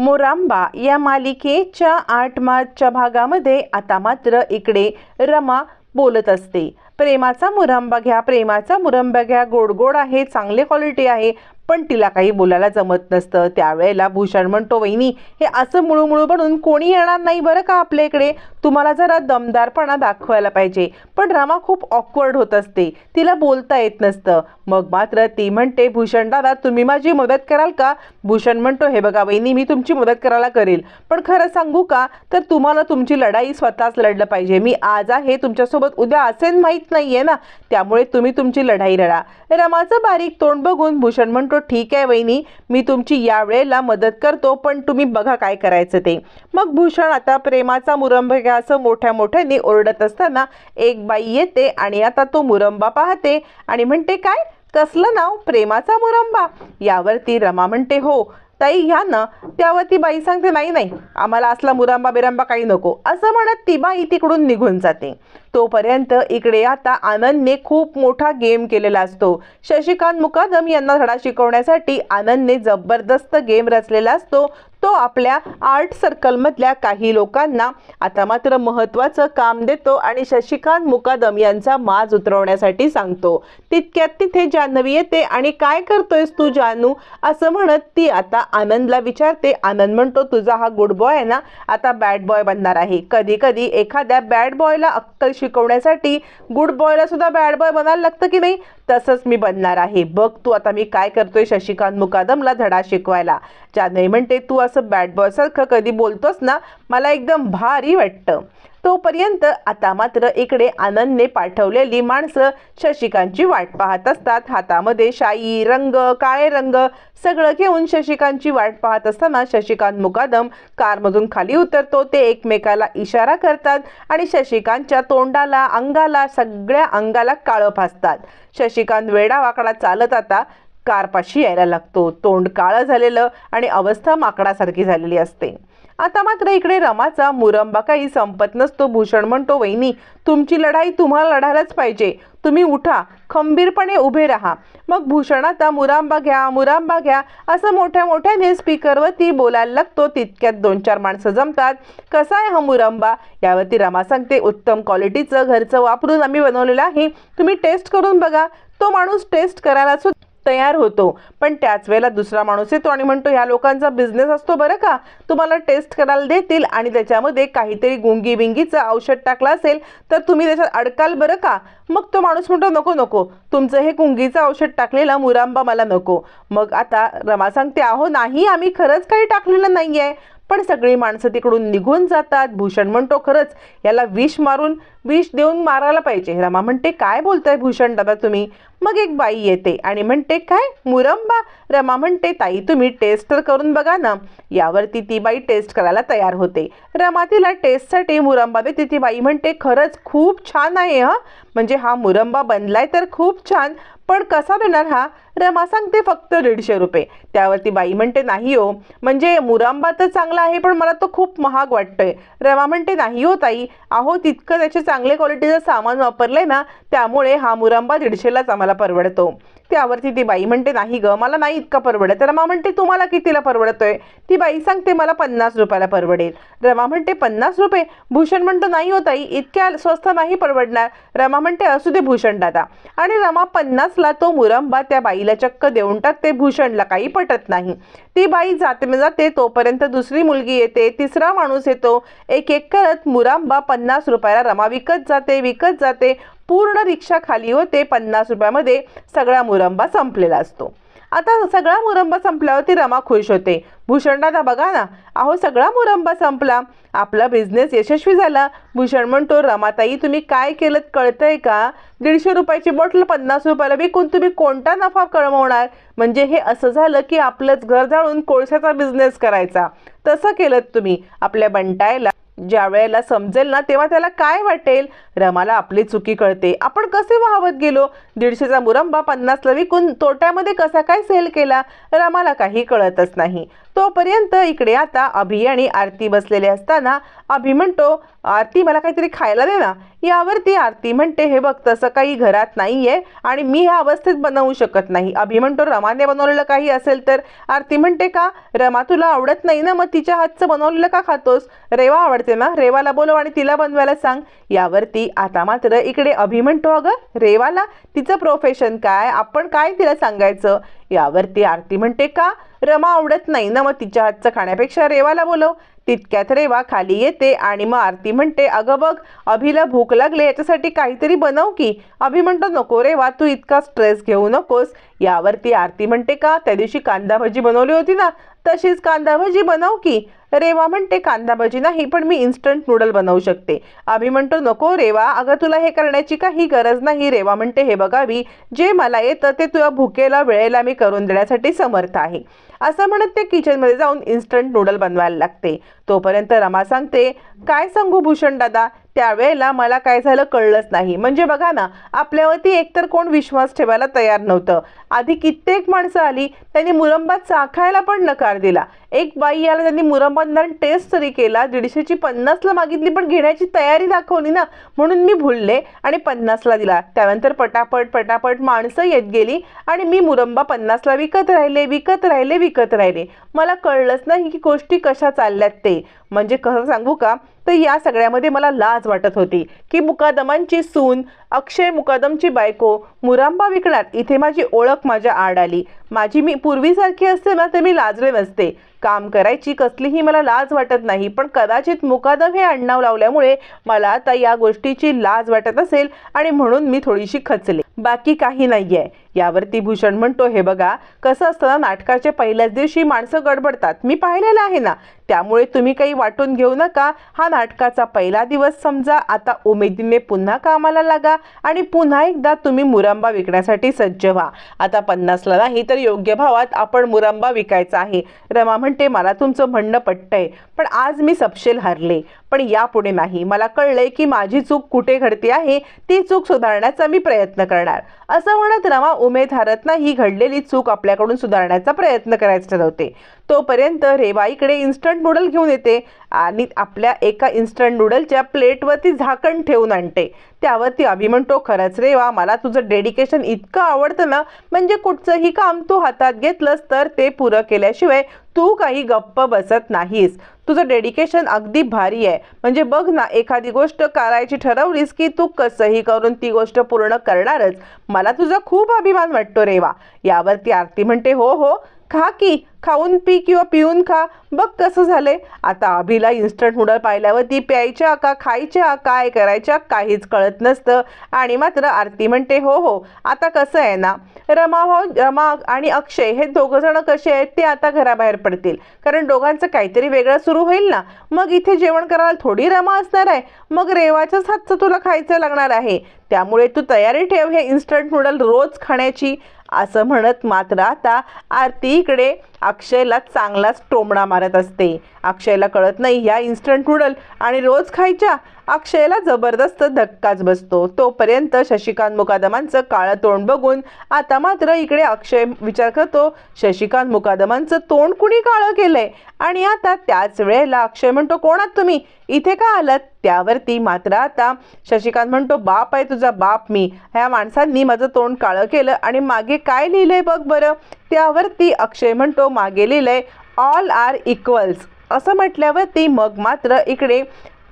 मोरांबा या मालिकेच्या आठ मार्चच्या भागामध्ये आता मात्र इकडे रमा बोलत असते. प्रेमाचा मुरंबा घ्या प्रेमाचा मुरंबा घ्या गोड गोड आहे चांगले क्वालिटी आहे. पण तिला काही बोलायला जमत नसतं. त्यावेळेला भूषण म्हणतो वहिनी हे असं मुळूमुळू बनून कोणी येणार नाही बरं का आपल्या इकडे? तुम्हाला जरा दमदारपणा दाखवायला पाहिजे. पण रमा खूप ऑकवर्ड होत असते. तिला बोलता येत नसतं. मग मात्र ती म्हणते भूषण दादा तुम्ही माझी मदत कराल का? भूषण म्हणतो हे बघा वहिनी मी तुमची मदत करायला करेल. पण खरं सांगू का? तर तुम्हाला तुमची लढाई स्वतःच लढलं पाहिजे. मी आज आहे तुमच्यासोबत उद्या असेल माहीत नाही आहे ना? त्यामुळे तुम्ही तुमची लढाई लढा. रमाचं बारीक तोंड बघून भूषण म्हणतो ठीक आहे वहिनी मी तुमची यावेळेला मदत करतो पण तुम्ही बघा काय करायचं ते. मग भूषण आता प्रेमाचा मुरंब घ्या असं मोठ्या मोठ्याने ओरडत असताना एक बाई येते आणि आता तो मुरंबा पाहते आणि म्हणते काय? कसलं नाव? प्रेमाचा मुरंबा? यावरती रमा म्हणते हो ताई घ्या ना त्यावर ती बाई सांगते नाही नाही आम्हाला असला मुरांबा बिरांबा काही नको. असं म्हणत ती बाई तिकडून निघून जाते. तोपर्यंत इकडे आता आनंदने खूप मोठा गेम केलेला असतो. शशिकांत मुकादम यांना धडा शिकवण्यासाठी आनंदने जबरदस्त गेम रचलेला असतो. तो आपल्या आर्ट सर्कलमधल्या काही लोकांना आता मात्र महत्त्वाचं काम देतो आणि शशिकांत मुकादम यांचा माज उतरवण्यासाठी सांगतो. तितक्यात तिथे जान्हवी येते आणि काय करतोयस तू जानू? असं म्हणत ती आता आनंदला विचारते. आनंद म्हणतो तुझा हा गुड बॉय आहे ना? आता बॅड बॉय बनणार आहे. कधी कधी एखाद्या बॅड बॉयला अक्कल शिकवण्यासाठी गुड बॉयला सुद्धा बॅड बॉय बनायला लागतं की नाही? तसंच मी बनणार आहे. बघ तू आता मी काय करतोय शशिकांत मुकादमला धडा शिकवायला. जान्हवी म्हणते तू असं बॅट बॉयसारखं कधी बोलतोस ना मला एकदम भारी वाटतं. तोपर्यंत आता मात्र इकडे आनंदने पाठवलेली माणसं शशिकांतची वाट पाहत असतात. हातामध्ये शाई रंग काळे रंग सगळं घेऊन शशिकांतची वाट पाहत असताना शशिकांत मुकादम कारमधून खाली उतरतो. ते एकमेकाला इशारा करतात आणि शशिकांतच्या तोंडाला अंगाला सगळ्या अंगाला काळं फासतात शशिकांत वेडा वाकडा चालत आता कारपाशी यायला लागतो. तोंड काळं झालेलं आणि अवस्था माकडासारखी झालेली असते. आता मात्र इकडे रमाचा मुरंबा काही संपत नसतो. भूषण म्हणतो वहिनी तुमची लढाई तुम्हाला लढायलाच पाहिजे. तुम्ही उठा खंबीरपणे उभे राहा. मग भूषण आता मुरांबा घ्या मुरांबा घ्या. असं मोठ्या मोठ्याने स्पीकरवरती बोलायला लागतो. तितक्यात दोन चार माणसं जमतात. कसा आहे हा मुरंबा? यावरती रमा सांगते उत्तम क्वालिटीचं घरचं वापरून आम्ही बनवलेलं आहे. तुम्ही टेस्ट करून बघा. तो माणूस टेस्ट करायला सुद्धा तयार होतो. पण त्याच वेळेला दुसरा माणूस येतो आणि म्हणतो ह्या लोकांचा बिझनेस असतो बरं का? तुम्हाला टेस्ट करायला देतील आणि त्याच्यामध्ये काहीतरी गुंगी बिंगीचं औषध टाकलं असेल तर तुम्ही त्याच्यात अडकाल बरं का? मग तो माणूस म्हणतो नको नको. तुमचं हे गुंगीचं औषध टाकलेला मुरांबा मला नको. मग आता रमा सांगते अहो नाही आम्ही खरंच काही टाकलेलं नाही आहे पण सगळी माणसं तिकडून निघून जातात. भूषण म्हणतो खरंच याला विष मारून विष देऊन मारायला पाहिजे. रमा म्हणते काय बोलताय भूषण दादा तुम्ही? मग एक बाई येते आणि म्हणते काय मुरंबा? रमा म्हणते ताई तुम्ही टेस्ट तर करून बघा ना. यावरती ती बाई टेस्ट करायला तयार होते. रमा तिला टेस्टसाठी मुरंबा देते. ती बाई म्हणते खरंच खूप छान आहे हा. म्हणजे हा मुरंबा बनलाय तर खूप छान पण कसा देणार हा? रमा सांगते फक्त दीडशे रुपये. त्यावरती बाई म्हणते नाही हो. म्हणजे मुरांबा तर चांगला आहे पण मला तो खूप महाग वाटतोय. रमा म्हणते नाही हो ताई. अहो तितकं त्याचे चांगले क्वालिटीचं सामान वापरलंय ना त्यामुळे हा मुरांबा दीडशेलाच आम्हाला परवडतो. त्यावरती ती बाई म्हणते नाही ग मला नाही इतका परवडत. रमा म्हणते तुम्हाला कितीला परवडतोय? ती बाई सांगते मला पन्नास रुपयाला परवडेल. रमा म्हणते पन्नास रुपये? भूषण म्हणतो नाही होतई इतक्या स्वस्त नाही परवडणार. रमा म्हणते असू दे भूषण दादा. आणि रमा पन्नासला तो मुरंबा त्या बाईला चक्क देऊन टाकते भूषणला काही पटत नाही. ती बाई जाते जाते तोपर्यंत दुसरी मुलगी येते तिसरा माणूस येतो. एक एक करत मुरांबा पन्नास रुपयाला रमा विकत जाते विकत जाते. पूर्ण रिक्षा खाली होते पन्नास रुपयामध्ये सगळा मुरंबा संपलेला असतो. आता सगळा मुरंबा संपल्यावरती रमा खुश होते. भूषणदादा बघा ना अहो सगळा मुरंबा संपला. आपला बिझनेस यशस्वी झाला. भूषण म्हणतो रमाताई तुम्ही काय केलं कळतंय का? दीडशे रुपयाची बॉटल पन्नास रुपयाला विकून तुम्ही कोणता नफा कळवणार म्हणजे हे असं झालं की आपलंच घर जाळून कोळशाचा बिझनेस करायचा. तसं केलं तुम्ही. आपल्या बंटायला ज्या वेळेला समजेल ना तेव्हा त्याला काय वाटेल? रमाला आपली चुकी कळते. आपण कसे वाहवत गेलो? दीडशेचा मुरंबा पन्नासला विकून तोट्यामध्ये कसा काय सेल केला? रमाला काही कळतच नाही. तोपर्यंत इकडे आता अभि आणि आरती बसलेले असताना अभि म्हणतो आरती मला काहीतरी खायला दे ना. यावरती आरती म्हणते हे बघ तसं काही घरात नाही आहे आणि मी ह्या अवस्थेत बनवू शकत नाही. अभि म्हणतो रमाने बनवलेलं काही असेल तर? आरती म्हणते का रमा तुला आवडत नाही ना मग तिच्या हातचं बनवलेलं का खातोस? रेवा आवडते ना? रेवाला बोलव आणि तिला बनवायला सांग. यावरती आता मात्र इकडे अभि म्हणतो अगं रेवाला तिचं प्रोफेशन काय? आपण काय तिला सांगायचं? यावरती आरती म्हणते का? रमा आवडत नाही ना मग तिच्या हातचं खाण्यापेक्षा रेवाला बोलव. तितक्यात रेवा खाली येते आणि मग आरती म्हणते अगं बघ अभिला भूक लागले याच्यासाठी काहीतरी बनव की. अभि म्हणतो नको रेवा तू इतका स्ट्रेस घेऊ नकोस. यावरती आरती म्हणते का? त्या दिवशी कांदा भजी बनवली होती ना तशीच कांदा भजी बनव की. रेवा म्हणते कांदा भजी नाही पण मी इन्स्टंट नूडल बनवू शकते. अभि म्हणतो नको रेवा अगं तुला हे करण्याची काही गरज नाही. रेवा म्हणते हे बघावी जे मला येतं ते तुझ्या भुकेला वेळेला मी करून देण्यासाठी समर्थ आहे. असं म्हणत ते किचनमध्ये जाऊन इन्स्टंट नूडल बनवायला लागते. तोपर्यंत रमा सांगते काय सांगू भूषण दादा त्यावेळेला मला काय झालं कळलंच नाही. म्हणजे बघा ना आपल्यावरती एकतर कोण विश्वास ठेवायला तयार नव्हतं. आधी कित्येक माणसं आली त्यांनी मुरंबा चाखायला पण नकार दिला. एक बाई याला त्यांनी मुरंबा टेस्ट तरी केला. दीडशेची पन्नासला मागितली पण घेण्याची तयारी दाखवली ना. म्हणून मी भुलले आणि पन्नासला दिला. त्यानंतर पटापट पटापट माणसं येत गेली आणि मी मुरंबा पन्नासला विकत राहिले विकत राहिले विकत राहिले. मला कळलंच नाही की गोष्टी कशा चालल्यात ते. म्हणजे कसं सांगू का? तर या सगळ्यामध्ये मला लाज वाटत होती की मुकादमांची सून अक्षय मुकादमची बायको मुरांबा विकणार इथे माझी ओळख माझ्या आड आली. माझी मी पूर्वीसारखी असते ना तर मी लाजले नसते. काम करायची कसलीही मला लाज वाटत नाही पण कदाचित मुकादम हे आडनाव लावल्यामुळे मला आता या गोष्टीची लाज वाटत असेल आणि म्हणून मी थोडीशी खचले. बाकी काही नाही आहे यावरती भूषण म्हणतो हे बघा कसं असतं ना नाटकाच्या पहिल्याच दिवशी माणसं गडबडतात. मी पाहिलेलं आहे ना. त्यामुळे तुम्ही काही वाटून घेऊ नका. हा नाटकाचा पहिला दिवस समजा. आता उमेदीने पुन्हा कामाला लागा आणि पुन्हा एकदा तुम्ही मुरंबा विकण्यासाठी सज्ज व्हा. आता पन्नासला नाही तर योग्य भावात आपण मुरंबा विकायचा आहे. रमा म्हणते मला तुमचं म्हणणं पटतंय पण आज मी सपशेल हरले. पण यापुढे नाही. मला कळलंय की माझी चूक कुठे घडते आहे ती चूक सुधारण्याचा मी प्रयत्न करणार असं म्हणत रमा उमेद हरत ही घडलेली चूक आपल्याकडून सुधारण्याचा प्रयत्न करायचं ठरवते. तोपर्यंत रेवा इकडे इन्स्टंट नूडल घेऊन येते आणि आपल्या एका इन्स्टंट नूडलच्या प्लेटवरती झाकण ठेवून आणते. त्यावरती अभि म्हणतो खरंच रेवा मला तुझं डेडिकेशन इतकं आवडतं ना म्हणजे कुठचंही काम तू हातात घेतलंस तर ते पुरं केल्याशिवाय तू काही गप्प बसत नाहीस. तुझं डेडिकेशन अगदी भारी आहे. म्हणजे बघ ना एखादी गोष्ट करायची ठरवलीस की तू कसंही करून ती गोष्ट पूर्ण करणारच. मला तुझा खूप अभिमान वाटतो रेवा यावरती आरती म्हणते हो हो खा की खाऊन पी किंवा पिऊन खा. बघ कसं झालंय. आता अभिला इन्स्टंट नूडल पाहिल्यावर ती प्यायच्या का खायच्या काय करायच्या काहीच कळत नसतं. आणि मात्र आरती म्हणते हो हो आता कसं आहे ना रमा हो रमा आणि अक्षय हे दोघं जण कसे आहेत ते आता घराबाहेर पडतील. कारण दोघांचं काहीतरी वेगळं सुरू होईल ना. मग इथे जेवण करायला थोडी रमा असणार आहे. मग रेवाच्याच हातचं तुला खायचं लागणार आहे. त्यामुळे तू तयारी ठेव हे इन्स्टंट नूडल रोज खाण्याची. असं म्हणत मात्र आता आरती इकडे अक्षयला चांगलाच टोमणा मारत असते. अक्षयला कळत नाही या इन्स्टंट नूडल आणि रोज खायच्या अक्षयला जबरदस्त धक्काच बसतो. तोपर्यंत शशिकांत मुकादमांचं काळं तोंड बघून आता मात्र इकडे अक्षय विचार करतो शशिकांत मुकादमांचं तोंड कुणी काळं केलंय? आणि आता त्याच वेळेला अक्षय म्हणतो कोणात तुम्ही? इथे का आलात? त्यावरती मात्र आता शशिकांत म्हणतो बाप आहे तुझा बाप मी. ह्या माणसांनी माझं तोंड काळं केलं आणि मागे काय लिहिलंय बघ बरं. त्यावरती अक्षय म्हणतो मागे लिहिलंय ऑल आर इक्वल्स असं म्हटल्यावरती मग मात्र इकडे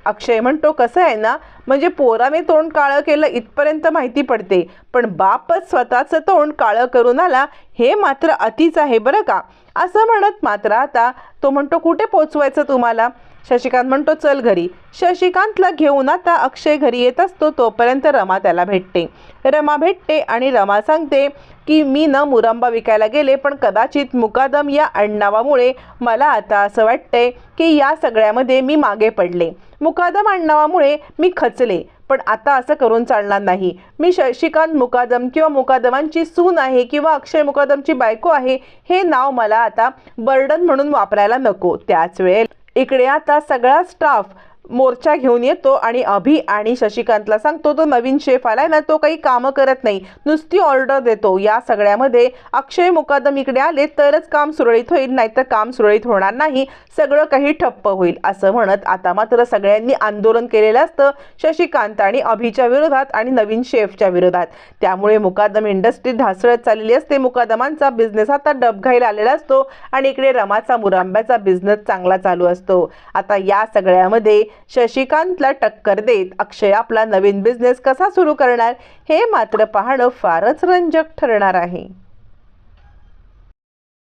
अक्षय म्हणतो कसं आहे ना म्हणजे पोराने तोंड काळं केलं इथपर्यंत माहिती पडते पण बापच स्वतःचं तोंड काळं करून आला हे मात्र अतिच आहे बरं का? असं म्हणत मात्र आता तो म्हणतो कुठे पोचवायचं तुम्हाला? शशिकांत म्हणतो चल घरी. शशिकांतला घेऊन आता अक्षय घरी येत असतो तोपर्यंत रमा त्याला भेटते. रमा भेटते आणि रमा सांगते की मी न मुरंबा विकायला गेले पण कदाचित मुकादम या अण्णावामुळे मला आता असं वाटतंय की या सगळ्यामध्ये मी मागे पडले. मुकादम आडनावामुळे मी खचले पण आता असं करून चालणार नाही. मी शशिकांत मुकादम किंवा मुकादमांची सून आहे किंवा अक्षय मुकादमची बायको आहे हे नाव मला आता बर्डन म्हणून वापरायला नको. त्याच वेळेला इकडे आता सगळा स्टाफ मोर्चा घेऊन येतो आणि अभि आणि शशिकांतला सांगतो तो नवीन शेफ आलाय ना तो काही कामं करत नाही. नुसती ऑर्डर देतो. या सगळ्यामध्ये अक्षय मुकादम इकडे आले तरच काम सुरळीत होईल नाहीतर काम सुरळीत होणार नाही सगळं काही ठप्प होईल असं म्हणत आता मात्र सगळ्यांनी आंदोलन केलेलं असतं शशिकांत आणि अभिच्या विरोधात आणि नवीन शेफच्या विरोधात. त्यामुळे मुकादम इंडस्ट्री ढासळत चाललेली असते. मुकादमांचा बिझनेस आता डबघाईला आलेला असतो आणि इकडे रमाचा मुरांब्याचा बिझनेस चांगला चालू असतो. आता या सगळ्यामध्ये शशिकांतला टक्कर देत अक्षय आपला नवीन बिझनेस कसा सुरू करणार हे मात्र पाहणं फारच रंजक ठरणार आहे.